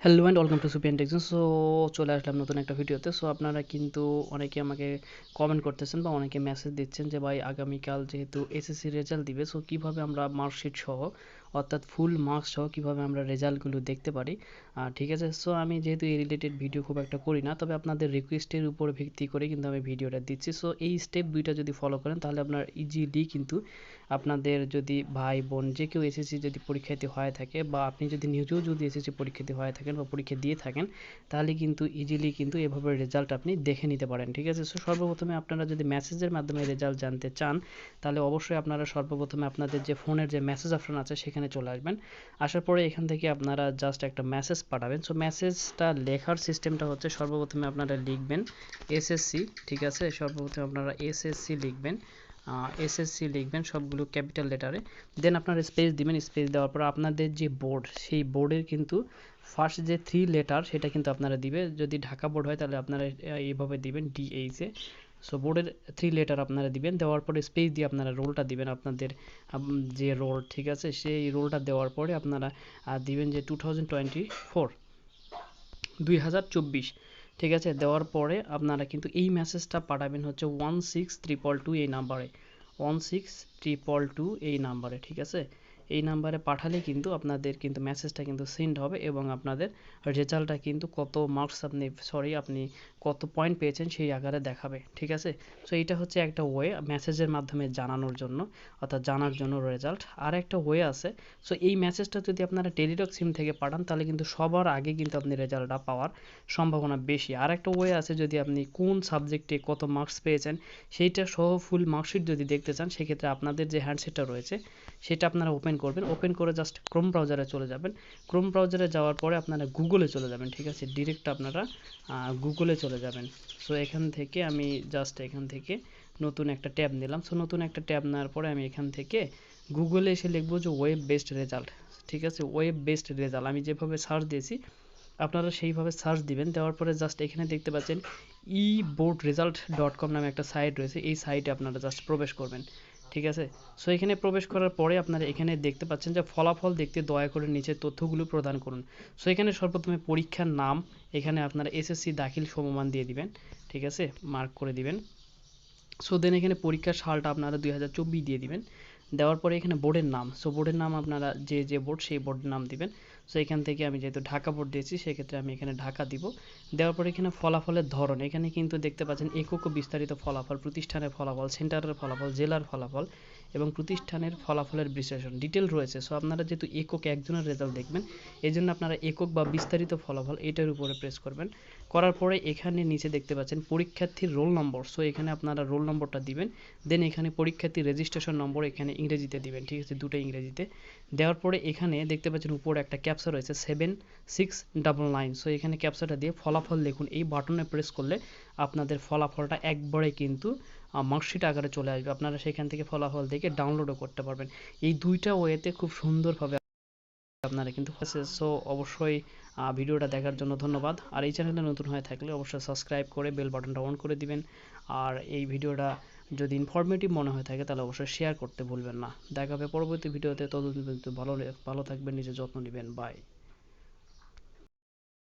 Hello and welcome to Supian Techzone so চলে আসলাম নতুন একটা ভিডিওতে। সো আপনারা কিন্তু অনেকে আমাকে কমেন্ট করতেছেন বা অনেকে মেসেজ দিচ্ছেন যে, ভাই, আগামীকাল যেহেতু এসএসসি রেজাল্ট দিবে সো কীভাবে আমরা মার্কশিট সহ অর্থাৎ ফুল মার্কস সহ কীভাবে আমরা রেজাল্টগুলো দেখতে পারি। ঠিক আছে সো আমি যেহেতু এই রিলেটেড ভিডিও খুব একটা করি না, তবে আপনাদের রিকোয়েস্টের উপর ভিত্তি করে কিন্তু আমি ভিডিওটা দিচ্ছি। সো এই স্টেপ দুইটা যদি ফলো করেন, তাহলে আপনার ইজিলি কিন্তু আপনাদের যদি ভাই, বোন, যে কেউ এসএসসি যদি পরীক্ষাতে হয়ে থাকে বা আপনি যদি নিজেও যদি এসএসসি পরীক্ষাতে হয়ে থাকেন বা পরীক্ষা দিয়ে থাকেন, তাহলে কিন্তু ইজিলি কিন্তু এভাবে রেজাল্ট আপনি দেখে নিতে পারেন। ঠিক আছে সো সর্বপ্রথমে আপনারা যদি মেসেজের মাধ্যমে রেজাল্ট জানতে চান, তাহলে অবশ্যই আপনারা সর্বপ্রথমে আপনাদের যে ফোনের যে মেসেজ অপশন আছে, সেখানে চলে আসবেন। আসার পরে এখান থেকে আপনারা জাস্ট একটা মেসেজ পাঠাবেন। সো মেসেজটা লেখার সিস্টেমটা হচ্ছে সর্বপ্রথমে আপনারা লিখবেন এসএসসি ঠিক আছে? সর্বপ্রথমে আপনারা এসএসসি লিখবেন। এসএসসি লিখবেন সবগুলো ক্যাপিটাল লেটারে দেন আপনারা স্পেস দিবেন স্পেস দেওয়ার পর আপনাদের যে বোর্ড সেই বোর্ডের কিন্তু ফার্স্ট যে থ্রি লেটার সেটা কিন্তু আপনারা দিবে। যদি ঢাকা বোর্ড হয়, তাহলে আপনারা এইভাবে দিবেন ডিএইচে সো বোর্ডের থ্রি লেটার আপনারা দিবেন। দেওয়ার পরে স্পেস দিয়ে আপনারা রোলটা দিবেন। আপনাদের যে রোল ঠিক আছে? সেই রোলটা দেওয়ার পরে আপনারা দিবেন যে টু থাউজেন্ড টোয়েন্টি ফোর দুই হাজার চব্বিশ। ঠিক আছে? দেওয়ার পরে আপনারা কিন্তু এই মেসেজটা পাঠাবেন হচ্ছে ওয়ান সিক্স ট্রিপল টু এই নাম্বারে ওয়ান সিক্স ট্রিপল টু এই নাম্বারে ঠিক আছে? এই নাম্বারে পাঠালে কিন্তু আপনাদের কিন্তু মেসেজটা কিন্তু সেন্ড হবে এবং আপনাদের রেজাল্টটা কিন্তু কত মার্কস আপনি সরি আপনি কত পয়েন্ট পেয়েছেন সেই আকারে দেখাবে, ঠিক আছে? সো এটা হচ্ছে একটা ওয়ে মেসেজের মাধ্যমে জানানোর জন্য, অর্থাৎ জানার জন্য রেজাল্ট আর একটা ওয়ে আছে সো এই মেসেজটা যদি আপনারা টেলিটক সিম থেকে পাঠান, তাহলে কিন্তু সবার আগে কিন্তু আপনি রেজাল্টটা পাওয়ার সম্ভাবনা বেশি। আর একটা ওয়ে আছে, যদি আপনি কোন সাবজেক্টে কত মার্কস পেয়েছেন, সেইটা সহ ফুল মার্কশিট যদি দেখতে চান, সেক্ষেত্রে আপনাদের যে হ্যান্ডসেটটা রয়েছে, সেটা আপনারা ওপেন করবেন ওপেন করে জাস্ট ক্রোম ব্রাউজারে চলে যাবেন। ক্রোম ব্রাউজারে যাওয়ার পরে আপনারা গুগলে চলে যাবেন, ঠিক আছে? ডিরেক্ট আপনারা গুগলে চলে যাবেন। সো এখান থেকে আমি জাস্ট এখান থেকে নতুন একটা ট্যাব নিলাম। সো নতুন একটা ট্যাব নেওয়ার পরে আমি এখান থেকে গুগলে এসে লিখব যে ওয়েব বেসড রেজাল্ট ঠিক আছে? ওয়েব বেসড রেজাল্ট আমি যেভাবে সার্চ দিয়েছি, আপনারা সেইভাবে সার্চ দিবেন। দেওয়ার পরে জাস্ট এখানে দেখতে পাচ্ছেন e board result dot com নামে একটা সাইট রয়েছে। এই সাইটে আপনারা জাস্ট প্রবেশ করবেন। ঠিক আছে? সো এখানে প্রবেশ করার পরে আপনারা এখানে দেখতে পাচ্ছেন যে ফলাফল দেখতে দয়া করে নিচে তথ্যগুলো প্রদান করুন। সো এখানে সর্বপ্রথমে পরীক্ষার নাম, এখানে আপনারা এসএসসি দাখিল সমমান দিয়ে দিবেন, ঠিক আছে? মার্ক করে দিবেন। সো দেন এখানে পরীক্ষার সালটা আপনারা দুই হাজার চব্বিশ দিয়ে দিবেন। দেওয়ার পরে এখানে বোর্ডের নাম সো বোর্ডের নাম আপনারা যে যে বোর্ড সেই বোর্ডের নাম দিবেন। সো এখান থেকে আমি যেহেতু ঢাকা বোর্ড দিয়েছি, সেক্ষেত্রে আমি এখানে ঢাকা দিব। দেওয়ার পরে এখানে ফলাফলের ধরন। এখানে কিন্তু দেখতে পাচ্ছেন একক বিস্তারিত ফলাফল, প্রতিষ্ঠানের ফলাফল, সেন্টারের ফলাফল, জেলার ফলাফল এবং প্রতিষ্ঠানের ফলাফলের বিশ্লেষণ। ডিটেল রয়েছে। সো আপনারা যেহেতু একক, একজনের রেজাল্ট দেখবেন এই জন্য আপনারা একক বা বিস্তারিত ফলাফল এটার উপরে প্রেস করবেন। করার পরে এখানে নিচে দেখতে পাচ্ছেন পরীক্ষার্থীর রোল নম্বর সো এখানে আপনারা রোল নম্বরটা দিবেন দেন এখানে পরীক্ষার্থীর রেজিস্ট্রেশন নম্বর এখানে ইংরেজিতে দিবেন। ঠিক আছে? দুটো ইংরেজিতে। দেওয়ার পরে এখানে দেখতে পাচ্ছেন উপরে একটা ক্যাপসা রয়েছে seven six double nine so এখানে ক্যাপসাটা দিয়ে ফলাফল দেখুন। এই বাটনে প্রেস করলে আপনাদের ফলাফলটা একবারে কিন্তু মার্কশিট আকারে চলে আসবে। আপনারা সেখান থেকে ফলাফল দেখে ডাউনলোডও করতে পারবেন। এই দুইটা ওয়েতে খুব সুন্দরভাবে আপনারা কিন্তু সো অবশ্যই ভিডিওটা দেখার জন্য ধন্যবাদ। আর এই চ্যানেলে নতুন হয়ে থাকলে অবশ্যই সাবস্ক্রাইব করে বেল বাটনটা অন করে দিবেন। আর এই ভিডিওটা যদি ইনফরমেটিভ মনে হয়ে থাকে, তাহলে অবশ্যই শেয়ার করতে ভুলবেন না। দেখা হবে পরবর্তী ভিডিওতে। ততদিন ভালো ভালো থাকবেন, নিজের যত্ন নেবেন। বাই